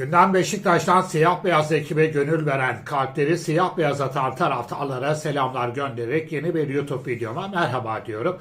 Gündem Beşiktaş'tan siyah beyaz ekibe gönül veren kalpleri siyah beyaz atan taraftarlara selamlar göndererek yeni bir YouTube videoma merhaba diyorum.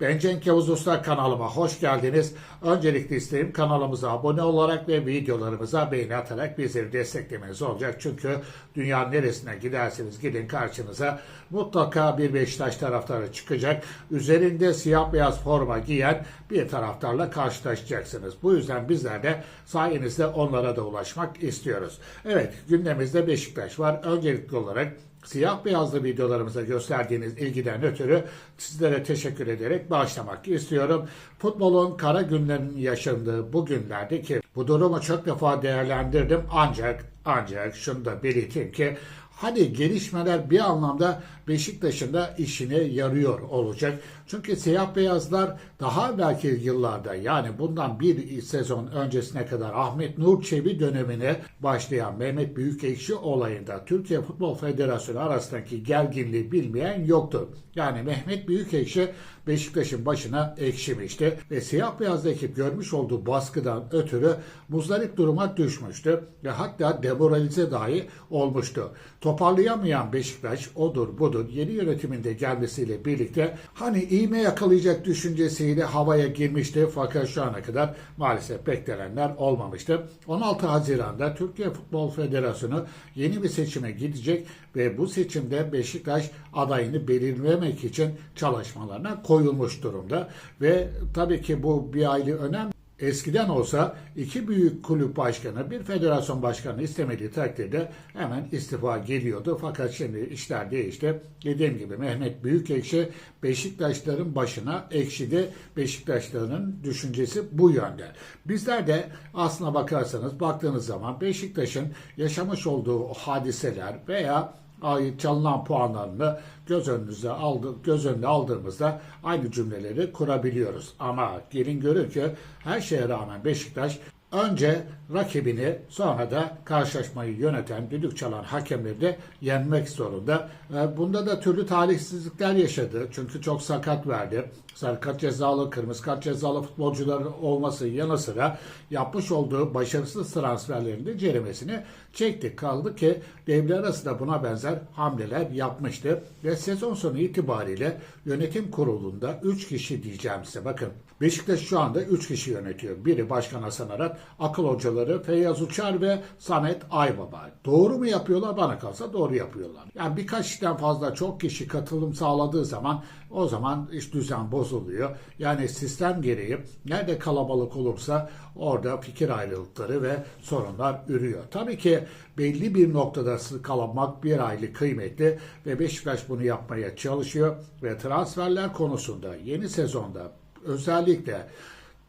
Ben Cenk Yavuz Usta kanalıma hoş geldiniz. Öncelikle isteğim kanalımıza abone olarak ve videolarımıza beğeni atarak bizleri desteklemeniz olacak. Çünkü dünyanın neresine giderseniz gidin karşınıza mutlaka bir Beşiktaş taraftarı çıkacak. Üzerinde siyah beyaz forma giyen bir taraftarla karşılaşacaksınız. Bu yüzden bizler de sayenizde onlara da ulaşmak istiyoruz. Evet gündemimizde Beşiktaş var. Öncelikli olarak siyah beyazlı videolarımıza gösterdiğiniz ilgiden ötürü sizlere teşekkür ederek başlamak istiyorum. Futbolun kara günlerinin yaşandığı bu günlerde ki bu durumu çok defa değerlendirdim ancak ancak şunu da belirteyim ki Hadi gelişmeler bir anlamda Beşiktaş'ın da işine yarıyor olacak. Çünkü siyah beyazlar daha belki yıllarda yani bundan bir sezon öncesine kadar Ahmet Nur Çebi dönemine başlayan Mehmet Büyükekşi olayında Türkiye Futbol Federasyonu arasındaki gerginliği bilmeyen yoktu. Yani Mehmet Büyükekşi Beşiktaş'ın başına ekşimişti ve siyah beyazlı ekip görmüş olduğu baskıdan ötürü muzdarip duruma düşmüştü ve hatta demoralize dahi olmuştu. Toparlayamayan Beşiktaş odur budur yeni yönetiminde gelmesiyle birlikte hani iğme yakalayacak düşüncesiyle havaya girmişti fakat şu ana kadar maalesef beklenenler olmamıştı. 16 Haziran'da Türkiye Futbol Federasyonu yeni bir seçime gidecek ve bu seçimde Beşiktaş adayını belirlemek için çalışmalarına koyulmuş durumda ve tabii ki bu bir aile önem Eskiden olsa iki büyük kulüp başkanı bir federasyon başkanı istemediği takdirde hemen istifa geliyordu. Fakat şimdi işler değişti. Dediğim gibi Mehmet Büyükekşi Beşiktaşların başına ekşidi. Beşiktaşların düşüncesi bu yönde. Bizler de aslına bakarsanız baktığınız zaman Beşiktaş'ın yaşamış olduğu hadiseler veya ait çalınan puanlarını göz önünüze aldı, göz önüne aldığımızda aynı cümleleri kurabiliyoruz. Ama gelin görün ki her şeye rağmen Beşiktaş önce rakibini sonra da karşılaşmayı yöneten, düdük çalan hakemleri de yenmek zorunda. E, Bunda da türlü talihsizlikler yaşadı. Çünkü çok sakat verdi. Sarı kart cezalı, kırmızı kart cezalı futbolcuların olması yanı sıra yapmış olduğu başarısız transferlerinde ceremesini çekti. Kaldı ki devre arasında buna benzer hamleler yapmıştı. Ve sezon sonu itibariyle yönetim kurulunda 3 kişi diyeceğim size. Bakın Beşiktaş şu anda 3 kişi yönetiyor. Biri Başkan Hasan Arat, akıl hocaları Feyyaz Uçar ve Samet Aybaba. Doğru mu yapıyorlar? Bana kalsa doğru yapıyorlar. Yani birkaç kişiden fazla çok kişi katılım sağladığı zaman o zaman iş düzen bozuluyor. Yani sistem gereği nerede kalabalık olursa orada fikir ayrılıkları ve sorunlar ürüyor. Tabii ki belli bir noktada kalamak bir aylık kıymetli ve Beşiktaş bunu yapmaya çalışıyor ve transferler konusunda yeni sezonda özellikle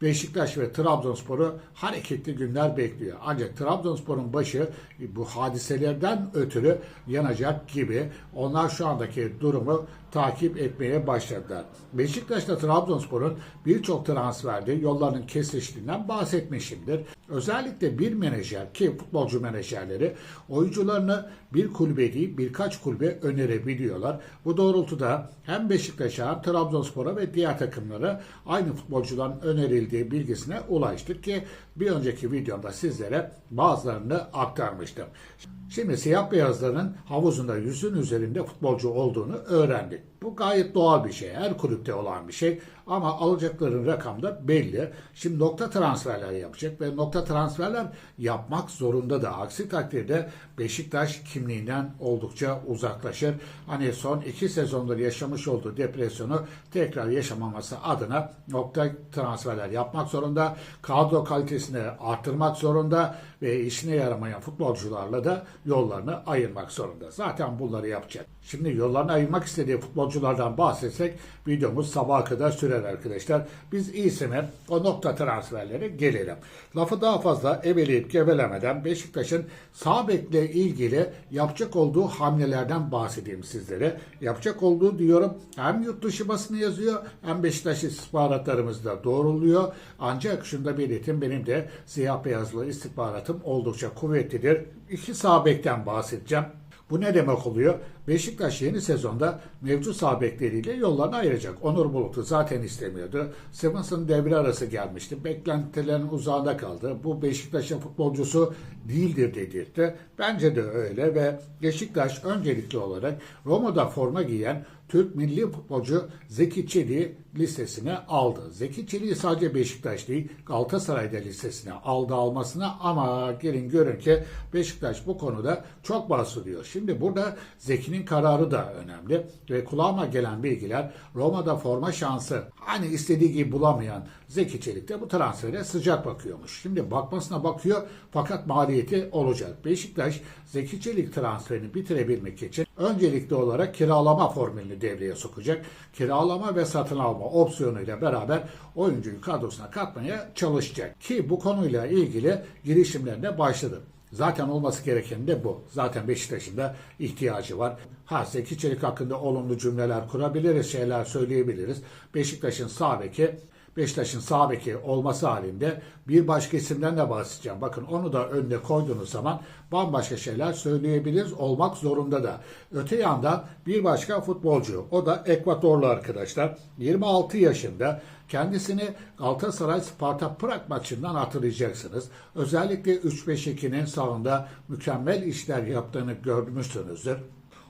Beşiktaş ve Trabzonspor'u hareketli günler bekliyor. Ancak Trabzonspor'un başı bu hadiselerden ötürü yanacak gibi. Onlar şu andaki durumu takip etmeye başladılar. Beşiktaş'ta Trabzonspor'un birçok transferde yollarının kesiştiğinden bahsetmişimdir. Özellikle bir menajer ki futbolcu menajerleri oyuncularını bir kulübe değil birkaç kulübe önerebiliyorlar. Bu doğrultuda hem Beşiktaş'a hem Trabzonspor'a ve diğer takımlara aynı futbolcuların önerildiği bilgisine ulaştık ki bir önceki videomda sizlere bazılarını aktarmıştım. Şimdi siyah beyazların havuzunda yüzün üzerinde futbolcu olduğunu öğrendik. Bu gayet doğal bir şey. Her kulüpte olan bir şey. Ama alacakların rakam da belli. Şimdi nokta transferler yapacak ve nokta transferler yapmak zorunda da. Aksi takdirde Beşiktaş kimliğinden oldukça uzaklaşır. Hani son iki sezondur yaşamış olduğu depresyonu tekrar yaşamaması adına nokta transferler yapmak zorunda. Kadro kalitesini artırmak zorunda ve işine yaramayan futbolcularla da yollarını ayırmak zorunda. Zaten bunları yapacak. Şimdi yollarını ayırmak istediği futbolculardan bahsetsek videomuz sabaha kadar sürer arkadaşlar. Biz iyisi mi o nokta transferlere gelelim. Lafı daha fazla eveleyip gevelemeden Beşiktaş'ın sağ ilgili yapacak olduğu hamlelerden bahsedeyim sizlere. Yapacak olduğu diyorum hem yurt dışı basını yazıyor hem Beşiktaş istihbaratlarımızda doğruluyor. Ancak şunu da belirtin benim de siyah beyazlı istihbaratım oldukça kuvvetlidir. İki sağ bahsedeceğim. Bu ne demek oluyor? Beşiktaş yeni sezonda mevcut sağ yollarını ayıracak. Onur Bulut'u zaten istemiyordu. Simmons'ın devre arası gelmişti. Beklentilerin uzağında kaldı. Bu Beşiktaş'ın futbolcusu değildir dedirtti. Bence de öyle ve Beşiktaş öncelikli olarak Roma'da forma giyen Türk milli futbolcu Zeki Çelik'i listesine aldı. Zeki Çelik'i sadece Beşiktaş değil Galatasaray'da listesine aldı almasına ama gelin görün ki Beşiktaş bu konuda çok bahsediyor. Şimdi burada Zeki'nin kararı da önemli ve kulağıma gelen bilgiler Roma'da forma şansı hani istediği gibi bulamayan Zeki Çelik de bu transfere sıcak bakıyormuş. Şimdi bakmasına bakıyor fakat maliyeti olacak. Beşiktaş Zeki Çelik transferini bitirebilmek için öncelikli olarak kiralama formülünü devreye sokacak. Kiralama ve satın alma opsiyonuyla beraber oyuncuyu kadrosuna katmaya çalışacak. Ki bu konuyla ilgili girişimlerine başladı. Zaten olması gereken de bu. Zaten Beşiktaş'ın da ihtiyacı var. Ha Zeki Çelik hakkında olumlu cümleler kurabiliriz, şeyler söyleyebiliriz. Beşiktaş'ın sağ beki Beşiktaş'ın sağ beki olması halinde bir başka isimden de bahsedeceğim. Bakın onu da önüne koyduğunuz zaman bambaşka şeyler söyleyebiliriz. Olmak zorunda da. Öte yandan bir başka futbolcu. O da Ekvatorlu arkadaşlar. 26 yaşında. Kendisini Galatasaray Sparta Prag maçından hatırlayacaksınız. Özellikle 3-5-2'nin sağında mükemmel işler yaptığını görmüşsünüzdür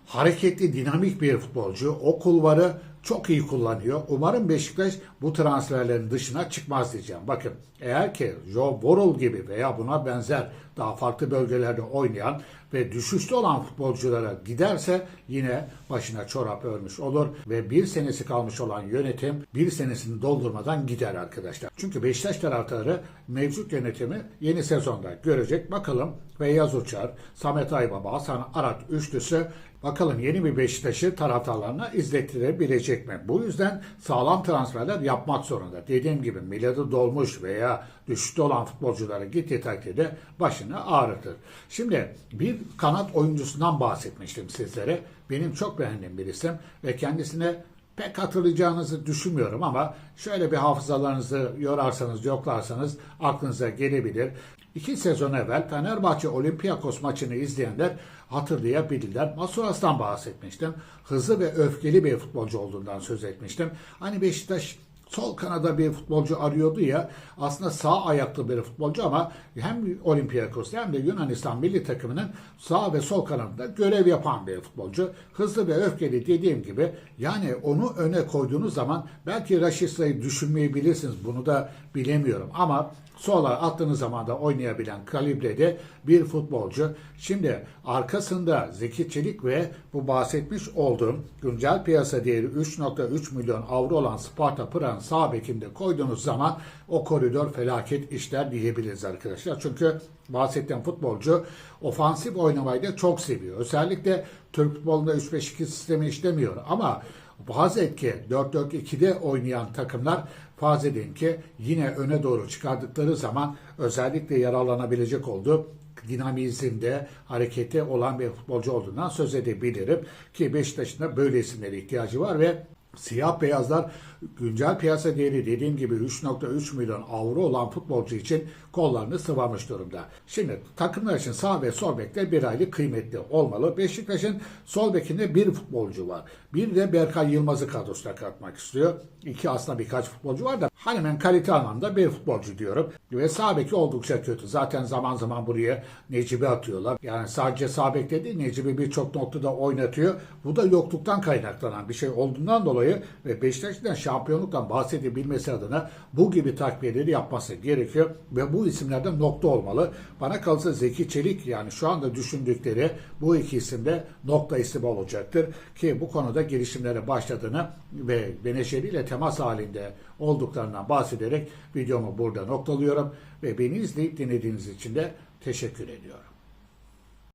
hareketli, dinamik bir futbolcu. O kulvarı çok iyi kullanıyor. Umarım Beşiktaş bu transferlerin dışına çıkmaz diyeceğim. Bakın eğer ki Joe Borrell gibi veya buna benzer daha farklı bölgelerde oynayan ve düşüşte olan futbolculara giderse yine başına çorap örmüş olur ve bir senesi kalmış olan yönetim bir senesini doldurmadan gider arkadaşlar. Çünkü Beşiktaş taraftarı mevcut yönetimi yeni sezonda görecek. Bakalım Feyyaz Uçar, Samet Aybaba, Hasan Arat üçlüsü Bakalım yeni bir Beşiktaş'ı taraftarlarına izlettirebilecek mi? Bu yüzden sağlam transferler yapmak zorunda. Dediğim gibi miladı dolmuş veya düşüşte olan futbolculara gittiği takdirde başını ağrıtır. Şimdi bir kanat oyuncusundan bahsetmiştim sizlere. Benim çok beğendiğim bir isim ve kendisine pek hatırlayacağınızı düşünmüyorum ama şöyle bir hafızalarınızı yorarsanız, yoklarsanız aklınıza gelebilir. İki sezon evvel Fenerbahçe Olympiakos maçını izleyenler hatırlayabilirler. Masuras'tan bahsetmiştim. Hızlı ve öfkeli bir futbolcu olduğundan söz etmiştim. Hani Beşiktaş sol kanada bir futbolcu arıyordu ya aslında sağ ayaklı bir futbolcu ama hem Olympiakos hem de Yunanistan milli takımının sağ ve sol kanadında görev yapan bir futbolcu. Hızlı ve öfkeli dediğim gibi yani onu öne koyduğunuz zaman belki Raşitsa'yı düşünmeyebilirsiniz. Bunu da bilemiyorum ama sola attığınız zaman da oynayabilen kalibrede bir futbolcu. Şimdi arkasında Zeki Çelik ve bu bahsetmiş olduğum güncel piyasa değeri 3.3 milyon avro olan Sparta Pıran sağ bekinde koyduğunuz zaman o koridor felaket işler diyebiliriz arkadaşlar. Çünkü bahsettiğim futbolcu ofansif oynamayı da çok seviyor. Özellikle Türk futbolunda 3-5-2 sistemi işlemiyor ama Farz et ki 4-4-2'de oynayan takımlar farz edin ki yine öne doğru çıkardıkları zaman özellikle yararlanabilecek olduğu dinamizmde, harekete olan bir futbolcu olduğundan söz edebilirim. Ki Beşiktaş'ın da böyle isimlere ihtiyacı var ve Siyah beyazlar güncel piyasa değeri dediğim gibi 3.3 milyon avro olan futbolcu için kollarını sıvamış durumda. Şimdi takımlar için sağ ve sol bekler bir aylık kıymetli olmalı. Beşiktaş'ın sol bekinde bir futbolcu var. Bir de Berkay Yılmaz'ı kadrosuna katmak istiyor. İki aslında birkaç futbolcu var da hani ben kalite anlamda bir futbolcu diyorum. Ve sağ beki oldukça kötü. Zaten zaman zaman buraya Necip'i atıyorlar. Yani sadece sağ bek değil Necip'i birçok noktada oynatıyor. Bu da yokluktan kaynaklanan bir şey olduğundan dolayı ve Beşiktaş'tan şampiyonluktan bahsedebilmesi adına bu gibi takviyeleri yapması gerekiyor ve bu isimlerden nokta olmalı. Bana kalırsa Zeki Çelik yani şu anda düşündükleri bu iki isimde nokta isim olacaktır ki bu konuda gelişimlere başladığını ve Beneşeri ile temas halinde olduklarından bahsederek videomu burada noktalıyorum ve beni izleyip dinlediğiniz için de teşekkür ediyorum.